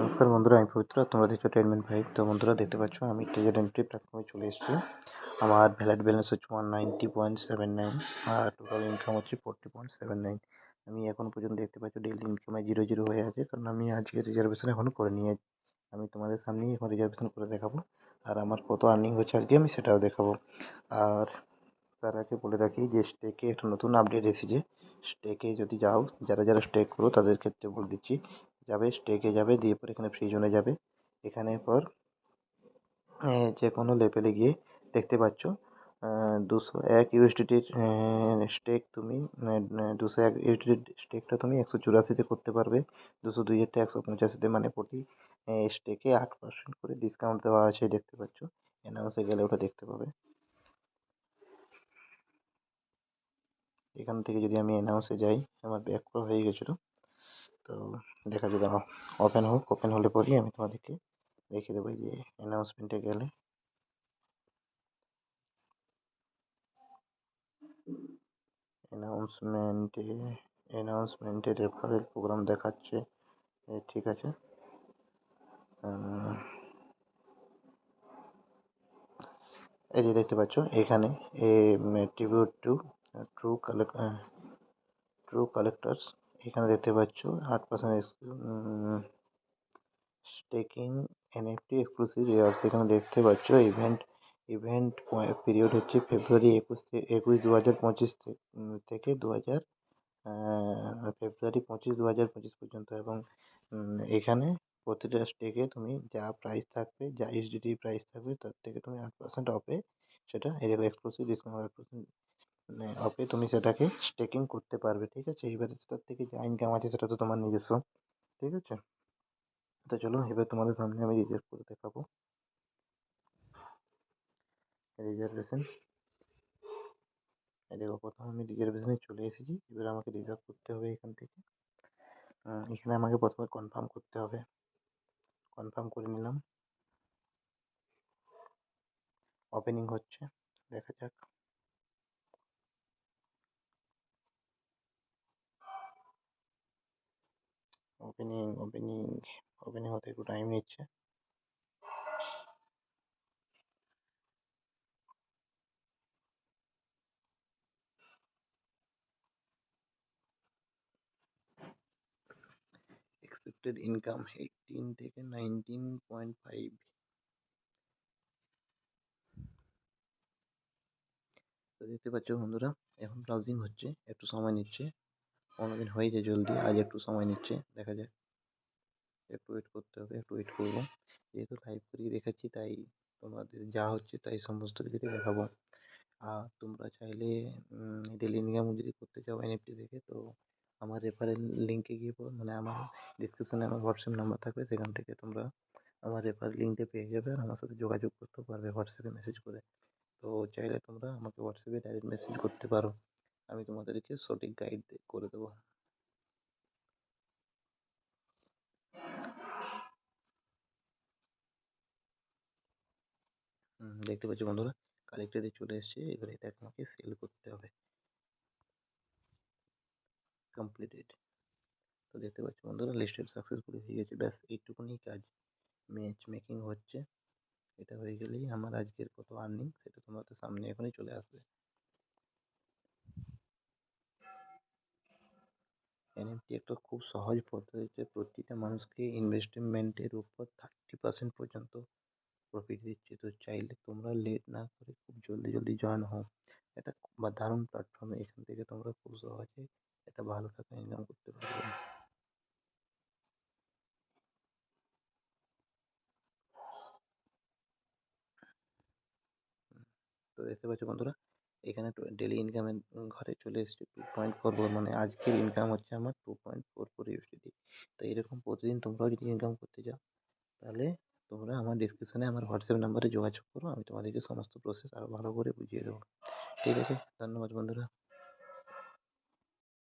নমস্কার বন্ধুরা, আমি পবিত্র, তোমরা দেখছ ট্রেডমেন্ট ফাইভ তো বন্ধুরা, দেখতে পাচ্ছ, আমি ট্রেজার এন্ট্রি প্ল্যাটফর্মে চলে এসেছি। আমার ভ্যালিড ব্যালেন্স হচ্ছে one ninety point seven nine আর টোটাল ইনকাম হচ্ছে ফোরটি পয়েন্ট সেভেন নাইন আমি এখন পর্যন্ত দেখতে পাচ্ছি ডেলি ইনকামে জিরো জিরো হয়ে আছে, কারণ আমি আজকে রিজার্ভেশন এখন করে নিয়ে আমি তোমাদের সামনেই এখন রিজার্ভেশন করে দেখাবো, আর আমার কত আর্নিং হচ্ছে আজকে আমি সেটাও দেখাবো। আর তার আগে বলে রাখি যে স্টেকে একটা নতুন আপডেট এসেছে। স্টেকে যদি যাও, যারা যারা স্টেক করো, তাদের ক্ষেত্রে বলে দিচ্ছি যাবে স্টেকে যাবে, দিয়ে পর এখানে ফ্রি জোনে যাবে। এখানে পর যে কোনো লেভেলে গিয়ে দেখতে পাচ্ছ দুশো এক ইউএসডিটির স্টেক তুমি দুশো এক ইউএসডিটির স্টেকটা তুমি একশো চুরাশিতে করতে পারবে। দুশো দুইয়েরটা একশো পঞ্চাশিতে মানে প্রতি স্টেকে আট পার্সেন্ট করে ডিসকাউন্ট দেওয়া আছে, দেখতে পাচ্ছ। অ্যানাউন্সে গেলে ওটা দেখতে পাবে। এখান থেকে যদি আমি অ্যানাউন্সে যাই, আমার ব্যাক হয়ে গেছিল। তো দেখা যাবে ওপেন হোক ওপেন হলে পরেই আমি তোমাদেরকে দেখিয়ে দেবো যে অ্যানাউন্সমেন্টে গেলে। অ্যানাউন্সমেন্টে অ্যানাউন্সমেন্টে রেফারেল প্রোগ্রাম দেখাচ্ছে। ঠিক আছে। এই যে দেখতে পাচ্ছ, এখানে a tribute to true collect true collectors এখানে দেখতে পাচ্ছ আট percent staking NFT exclusive rares এখানে দেখতে পাচ্ছ ইভেন্ট ইভেন্ট পিরিয়ড হচ্ছে ফেব্রুয়ারি একুশ থেকে, একুশ দু হাজার পঁচিশ থেকে দু হাজার ফেব্রুয়ারি পঁচিশ দু হাজার পঁচিশ পর্যন্ত এবং এখানে প্রতিটা স্টেকে তুমি যা প্রাইস থাকবে, যা এইচডিডি প্রাইস থাকবে, তার থেকে তুমি আট পার্সেন্ট অফে সেটা এক্সক্লুসিভ ডিসকাউন্ট মানে অফে তুমি সেটাকে স্টেকিং করতে পারবে, ঠিক আছে? এবারে সেটার থেকে যা ইনকাম আছে সেটা তো তোমার নিজস্ব, ঠিক আছে? তো চলো এবার তোমাদের সামনে আমি রিজার্ভ করে দেখাবো। রিজার্ভেশন দেখো, প্রথম আমি রিজার্ভেশনে চলে এসেছি, এবার আমাকে রিজার্ভ করতে হবে এখান থেকে। এখানে আমাকে প্রথমে কনফার্ম করতে হবে। কনফার্ম করে নিলাম। ওপেনিং হচ্ছে, দেখা যাক। ওপেনিং ওপেনিং ওপেনিং হতে একটু টাইম নিচ্ছে। এক্সপেক্টেড ইনকাম এইটিন থেকে নাইনটিন পয়েন্ট ফাইভ তো দেখতে পাচ্ছ বন্ধুরা, এখন ব্রাউজিং হচ্ছে, একটু সময় নিচ্ছে। দিন হয়ে যায় জলদি, আজ একটু সময় নিচ্ছে, দেখা যাক। একটু ওয়েট করতে হবে, একটু ওয়েট করব। যেহেতু লাইভ করিয়ে দেখাচ্ছি, তাই তোমাদের যা হচ্ছে তাই সমস্ত কিছুতে দেখাবো। আর তোমরা চাইলে ডেলি ইনকাম যদি করতে চাও এনএফটি থেকে তো আমার রেফারেল লিঙ্কে গিয়ে মানে আমার ডিসক্রিপশানে আমার হোয়াটসঅ্যাপ নাম্বার থাকবে, সেখান থেকে তোমরা আমার রেফারেল লিঙ্কটা পেয়ে যাবে আর আমার সাথে যোগাযোগ করতে পারবে হোয়াটসঅ্যাপে মেসেজ করে। তো চাইলে তোমরা আমাকে হোয়াটসঅ্যাপে ডাইরেক্ট মেসেজ করতে পারো। আমি তোমাদেরকে সঠিক গাইড করে দেবো। দেখতে পাচ্ছ বন্ধুরা কালেক্টারে চলে এসছে, এবার এটা তোমাকে সেল করতে হবে। কমপ্লিটেড তো দেখতে পাচ্ছ বন্ধুরা লিস্টেড সাকসেসফুলি হয়ে গেছে। ব্যাস, এইটুকুনি কাজ। ম্যাচ মেকিং হচ্ছে। এটা হয়ে গেলেই আমার আজকের কত আর্নিং সেটা তোমাদের সামনে এখনই চলে আসবে। এনএফটি একটা খুব সহজ পদ্ধতিতে প্রতিটা মানুষকে ইনভেস্টমেন্টের উপর থার্টি পার্সেন্ট পর্যন্ত প্রফিট দিচ্ছে। তো চাইলে তোমরা লেট না করে খুব জলদি জলদি জয়েন হও। এটা বা দারুণ প্ল্যাটফর্ম এখান থেকে তোমরা খুব সহজে একটা ভালো টাকা ইনকাম করতে পারবে। তো দেখতে পাচ্ছ বন্ধুরা এখানে ডেলি ইনকামের ঘরে চলে এসেছে। টু পয়েন্ট ফোর ফোর মানে আজকের ইনকাম হচ্ছে আমার two point four four USD তো এরকম প্রতিদিন তোমরাও যদি ইনকাম করতে চাও, তাহলে তোমরা আমার ডিসক্রিপশানে আমার হোয়াটসঅ্যাপ নাম্বারে যোগাযোগ করো, আমি তোমাদেরকে সমস্ত প্রসেস আরও ভালো করে বুঝিয়ে দেবো। ঠিক আছে, ধন্যবাদ বন্ধুরা।